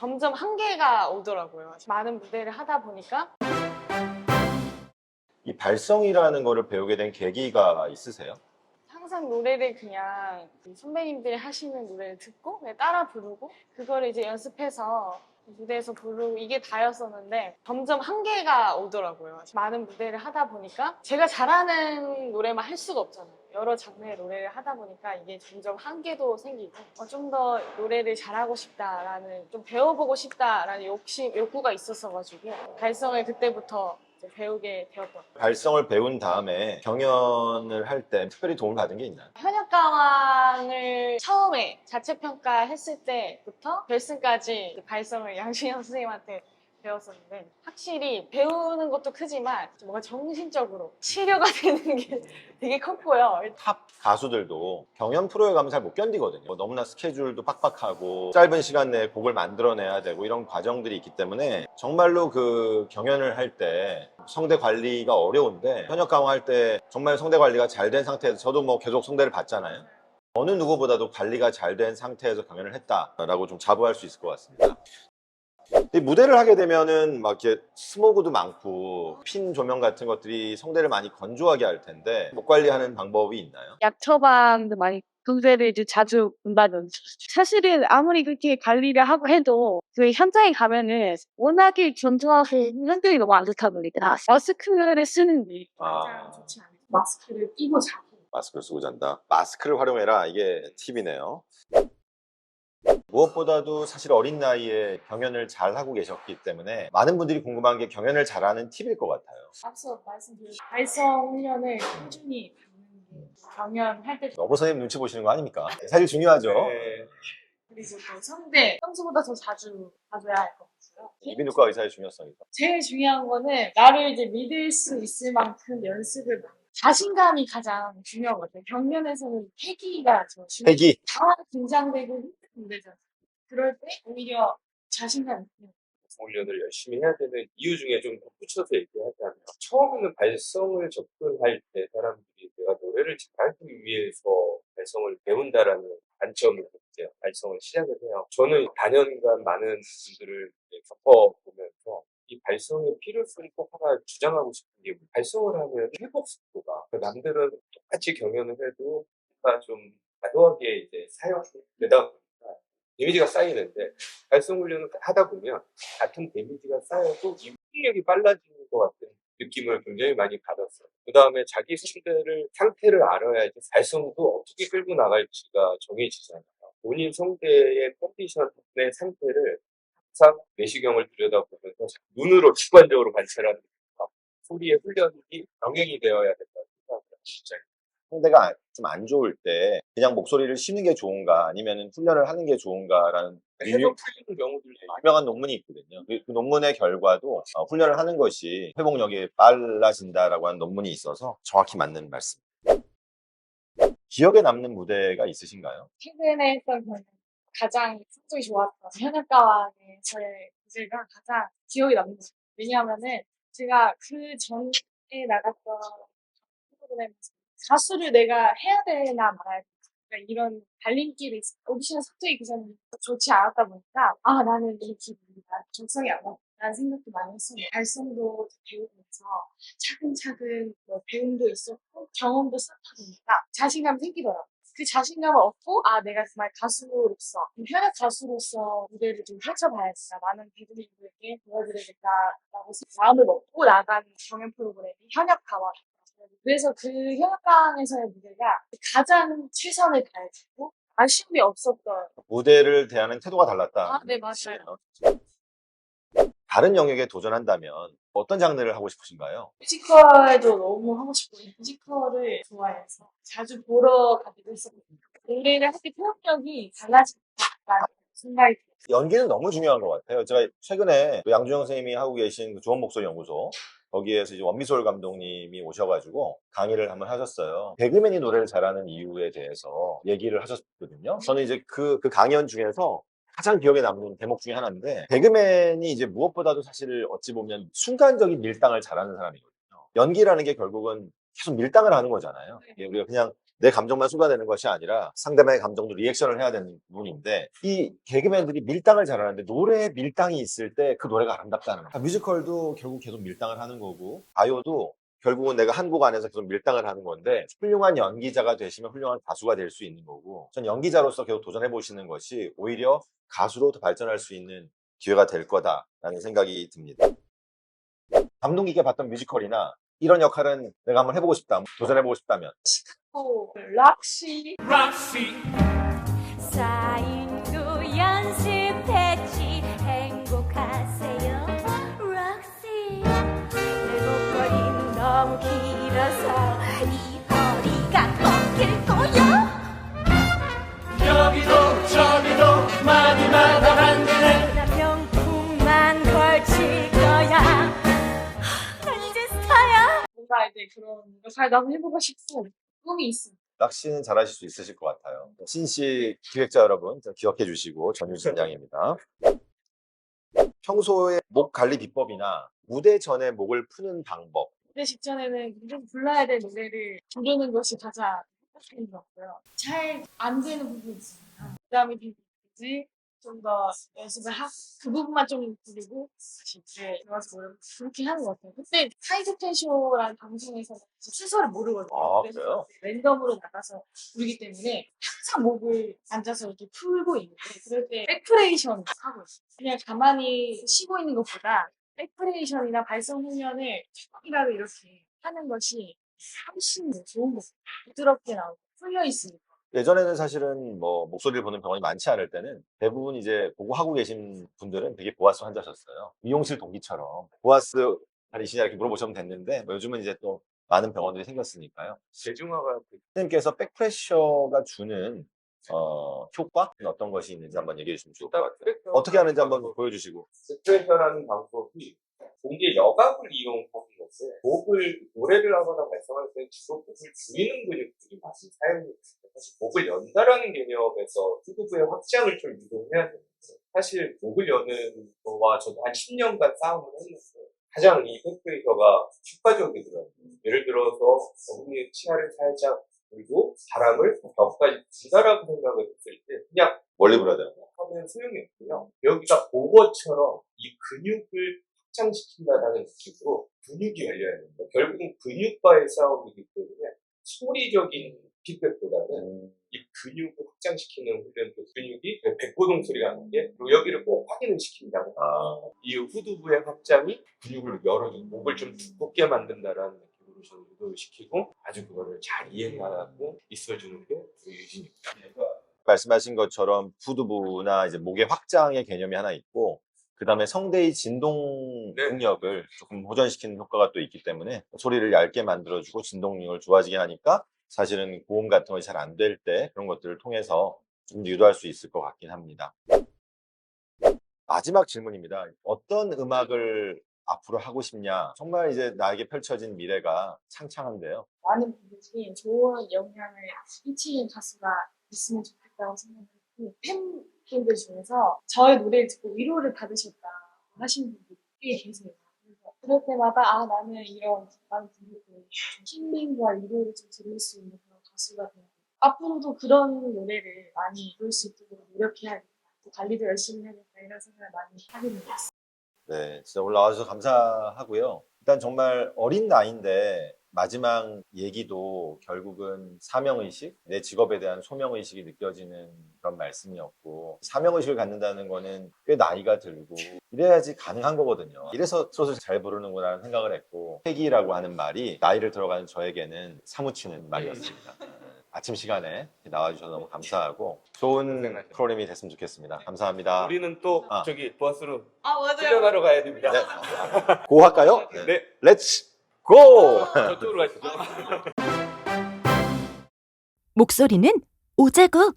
점점 한계가 오더라고요. 많은 무대를 하다 보니까 이 발성이라는 거를 배우게 된 계기가 있으세요? 항상 노래를 그냥 그 선배님들이 하시는 노래를 듣고 그냥 따라 부르고 그거를 이제 연습해서 무대에서 부르고 이게 다였었는데 점점 한계가 오더라고요. 많은 무대를 하다 보니까 제가 잘하는 노래만 할 수가 없잖아요. 여러 장르의 노래를 하다 보니까 이게 점점 한계도 생기고 어, 좀 더 노래를 잘하고 싶다라는 좀 배워보고 싶다라는 욕심 욕구가 있었어가지고 발성을 그때부터 배우게 되었던. 발성을 배운 다음에 경연을 할 때 특별히 도움을 받은 게 있나요? 현역가왕을 처음에 자체 평가 했을 때부터 결승까지 그 발성을 양준영 선생님한테 배웠었는데 확실히 배우는 것도 크지만 좀 뭔가 정신적으로 치료가 되는 게 되게 컸고요. 탑 가수들도 경연 프로에 가면 잘 못 견디거든요. 뭐 너무나 스케줄도 빡빡하고 짧은 시간 내에 곡을 만들어내야 되고 이런 과정들이 있기 때문에 정말로 그 경연을 할 때 성대 관리가 어려운데 현역 강화할 때 정말 성대 관리가 잘 된 상태에서 저도 뭐 계속 성대를 봤잖아요. 어느 누구보다도 관리가 잘 된 상태에서 경연을 했다라고 좀 자부할 수 있을 것 같습니다. 이 무대를 하게 되면은 막 이렇게 스모그도 많고 핀 조명 같은 것들이 성대를 많이 건조하게 할 텐데 목 관리하는 방법이 있나요? 약 처방도 많이 그대를 이제 자주 본다는 사실은 아무리 그렇게 관리를 하고 해도 그 현장에 가면은 워낙에 견조하고 현장이 너무 안 좋다 보니까 마스크를 쓰는 게 아, 좋지 않아요. 마스크를 끼고 자고 마스크를 쓰고 잔다. 마스크를 활용해라. 이게 팁이네요. 무엇보다도 사실 어린 나이에 경연을 잘 하고 계셨기 때문에 많은 분들이 궁금한 게 경연을 잘하는 팁일 것 같아요. 앞서 말씀드린 발성 훈련을 꾸준히 받는 게 경연할 때 너무 선생님 눈치 보시는 거 아닙니까? 사실 중요하죠. 네. 그리고 또 성대 평소보다 더 자주 봐줘야 할 것 같아요. 이비인후과 의사의 중요성이다. 제일 중요한 거는 나를 이제 믿을 수 있을 만큼 연습을 많이. 자신감이 가장 중요한 것 같아요. 경연에서는 패기가 더 중요해요. 패기. 다 긴장되고 힘들잖아요. 그럴 때 오히려 자신감이 있는 훈련을 열심히 해야 되는 이유 중에 좀 덧붙여서 얘기하자면 처음에는 발성을 접근할 때 사람들이 내가 노래를 잘하기 위해서 발성을 배운다라는 관점을 가져요. 발성을 시작을 해요. 저는 4년간 많은 분들을 겪어보면서 이 발성의 필요성을 꼭 하나 주장하고 싶은 게 발성을 하면 회복 속도가 남들은 똑같이 경연을 해도 좀 과도하게 이제 사용되다 데미지가 쌓이는데 발성 훈련을 하다 보면 같은 데미지가 쌓여도 이 회복력이 빨라지는 것 같은 느낌을 굉장히 많이 받았어요. 그 다음에 자기 성대를 상태를 알아야지 발성도 어떻게 끌고 나갈지가 정해지잖아요. 본인 성대의 컨디션의 상태를 항상 내시경을 들여다보면서 눈으로 직관적으로 관찰하는 것 소리의 훈련이 병행이 되어야 된다고 생각합니다. 상대가 좀 안 좋을 때 그냥 목소리를 쉬는 게 좋은가 아니면 훈련을 하는 게 좋은가라는 해도 풀리는 경우들이 유명한 논문이 있거든요. 그, 그 논문의 결과도 어, 훈련을 하는 것이 회복력이 빨라진다라고 하는 논문이 있어서 정확히 맞는 말씀. 기억에 남는 무대가 있으신가요? 최근에 했던 경연 가장 성적이 좋았던 현역가왕의 저의 무대가 가장 기억에 남는 것 같아요. 왜냐하면은 제가 그 전에 나갔던 프로그램에서 가수를 내가 해야 되나 말아야 되나. 이런 갈림길이 있- 오디션 성적이 그 전에 좋지 않았다 보니까 아 나는 이 기분이 나 적성이 안 맞다는 생각도 많이 했었는데 발성도 배우면서 차근차근 뭐 배움도 있었고 경험도 쌓다 보니까 자신감이 생기더라고요. 그 자신감을 얻고 아 내가 정말 가수로서 현역 가수로서 무대를 좀 펼쳐봐야겠다. 많은 배우분들에게 보여드려야겠다라고 마음을 먹고 나간 경연 프로그램이 현역 가왕 그래서 그 현역강에서의 무대가 가장 최선을 다해주고 아쉬움이 없었던 무대를 대하는 태도가 달랐다. 아, 네, 맞아요. 다른 영역에 도전한다면 어떤 장르를 하고 싶으신가요? 뮤지컬도 너무 하고 싶고 뮤지컬을 좋아해서 자주 보러 가기도 했었거든요 노래를 할때 표현력이 달라진다는 생각이 들어요 연기는 너무 중요한 것 같아요. 제가 최근에 그 양준영 선생님이 하고 계신 그 좋은 목소리 연구소 거기에서 이제 원미솔 감독님이 오셔가지고 강의를 한번 하셨어요. 개그맨이 노래를 잘하는 이유에 대해서 얘기를 하셨거든요. 저는 이제 그, 그 강연 중에서 가장 기억에 남는 대목 중에 하나인데 개그맨이 이제 무엇보다도 사실 어찌 보면 순간적인 밀당을 잘하는 사람이거든요. 연기라는 게 결국은 계속 밀당을 하는 거잖아요. 이게 우리가 그냥 내 감정만 쏟아내는 것이 아니라 상대방의 감정도 리액션을 해야 되는 부분인데 이 개그맨들이 밀당을 잘하는데 노래에 밀당이 있을 때 그 노래가 아름답다는 거야. 뮤지컬도 결국 계속 밀당을 하는 거고 가요도 결국은 내가 한 곡 안에서 계속 밀당을 하는 건데 훌륭한 연기자가 되시면 훌륭한 가수가 될 수 있는 거고 전 연기자로서 계속 도전해 보시는 것이 오히려 가수로 더 발전할 수 있는 기회가 될 거다라는 생각이 듭니다. 감동 깊게 봤던 뮤지컬이나 이런 역할은 내가 한번 해보고 싶다, 도전해보고 싶다면 또 락시. 사인도 연습했지. 행복하세요 락시. 내 목걸이는 너무 길어서 이 허리가 꺾일 거야. 여기도 저기도 많이 마다만드네. 나 명품만 걸칠 거야. 하, 난 이제 스타야. 뭔가 이제 그런 역할도 한번 해보고 싶고 꿈이 있습니다. 낚시는 잘하실 수 있으실 것 같아요. 신씨 기획자 여러분 좀 기억해 주시고 전유진 양입니다. 평소에 목 관리 비법이나 무대 전에 목을 푸는 방법 무대 직전에는 무조건 불러야 될 노래를 부르는 것이 가장 핵심인 것 같고요. 잘 안 되는 부분이 있습니다. 그 다음에 비지 좀 더 연습을 하고 그 부분만 좀 부르고 다시 이제 들어가서 노래 그렇게 하는 것 같아요. 그때 하이스텐 쇼라는 방송에서는 순서를 모르거든요. 아, 그래서 그래요? 랜덤으로 나가서 부르기 때문에 항상 목을 앉아서 이렇게 풀고 있는데 그럴 때 백프레이션 하고 있어요. 그냥 가만히 쉬고 있는 것보다 백프레이션이나 발성 훈련을 조금이라도 이렇게 하는 것이 훨씬 더 좋은 것 같아요. 부드럽게 나오고 풀려 있으니까. 예전에는 사실은 뭐 목소리를 보는 병원이 많지 않을 때는 대부분 이제 보고 하고 계신 분들은 되게 보아스 환자셨어요. 미용실 동기처럼 보아스 다리시냐 이렇게 물어보시면 됐는데 뭐 요즘은 이제 또 많은 병원들이 생겼으니까요. 대중화가 선생님께서 백프레셔가 주는 어, 효과 어떤 것이 있는지 한번 얘기해 주시면 좋을 것 같아요. 어떻게 하는지 한번 보여주시고. 스트레셔라는 방법이 공기 여각을 이용하는 것에 목을 노래를 하거나 발성할 때 주로 목을 줄이는 근육들이 많이 사용돼요. 사실 목을 연다라는 개념에서 후두부의 확장을 좀 유도해야 되는데 사실 목을 여는 거와 저도 한 10년간 싸움을 했는데 가장 이 백프레셔가 효과적이더라고요. 예를 들어서 어금니 치아를 살짝 그리고 바람을 벽까지 분다라고 생각을 했을 때 그냥 되는 거. 하면 소용이 없고요. 여기가 보거처럼 이 근육을 확장시킨다는 느낌으로 근육이 열려야 됩니다. 결국은 근육과의 싸움이기 때문에 소리적인 피드백보다는 이 근육을 확장시키는 훈련도 근육이 백고동 소리가 나는 게 여기를 꼭 확인을 시킨다고 아, 이 후두부의 확장이 근육을 열어주고 목을 좀 두껍게 만든다라는 느낌으로 저는 유도시키고 아주 그거를 잘 이해하고 있어주는 게 유진입니다. 말씀하신 것처럼 푸드부나 이제 목의 확장의 개념이 하나 있고, 그 다음에 성대의 진동 네. 능력을 조금 호전시키는 효과가 또 있기 때문에 소리를 얇게 만들어주고 진동 능력을 좋아지게 하니까 사실은 고음 같은 것이 잘 안 될 때 그런 것들을 통해서 좀 유도할 수 있을 것 같긴 합니다. 마지막 질문입니다. 어떤 음악을 앞으로 하고 싶냐? 정말 이제 나에게 펼쳐진 미래가 창창한데요. 많은 분들이 좋은 영향을 끼치는 가수가 있으면 좋겠다고 생각했고 팬분들 중에서 저의 노래를 듣고 위로를 받으셨다 하시는 분들이 꽤 계세요. 그럴 때마다 아 나는 이런 분들께 좀 힐링과 위로를 좀 드릴 수 있는 그런 가수가 되고 앞으로도 그런 노래를 많이 부를 수 있도록 노력해야겠다. 또 관리도 열심히 해야겠다 이런 생각을 많이 하게 같습니다. 네, 진짜 올라와주셔서 감사하고요. 일단 정말 어린 나이인데 마지막 얘기도 결국은 사명의식, 내 직업에 대한 소명의식이 느껴지는 그런 말씀이었고 사명의식을 갖는다는 거는 꽤 나이가 들고 이래야지 가능한 거거든요. 이래서 트롯을 잘 부르는구나 하는 생각을 했고 회기라고 하는 말이 나이를 들어가는 저에게는 사무치는 말이었습니다. 아침 시간에 나와주셔서 너무 감사하고 좋은 고생하셨습니다. 프로그램이 됐으면 좋겠습니다. 감사합니다. 우리는 또 아. 저기 보아스로 아 맞아요. 훈련하러 가야 됩니다. 네. 고 할까요? 네. 렛츠 고! 저쪽으로 가시죠. 목소리는 오자국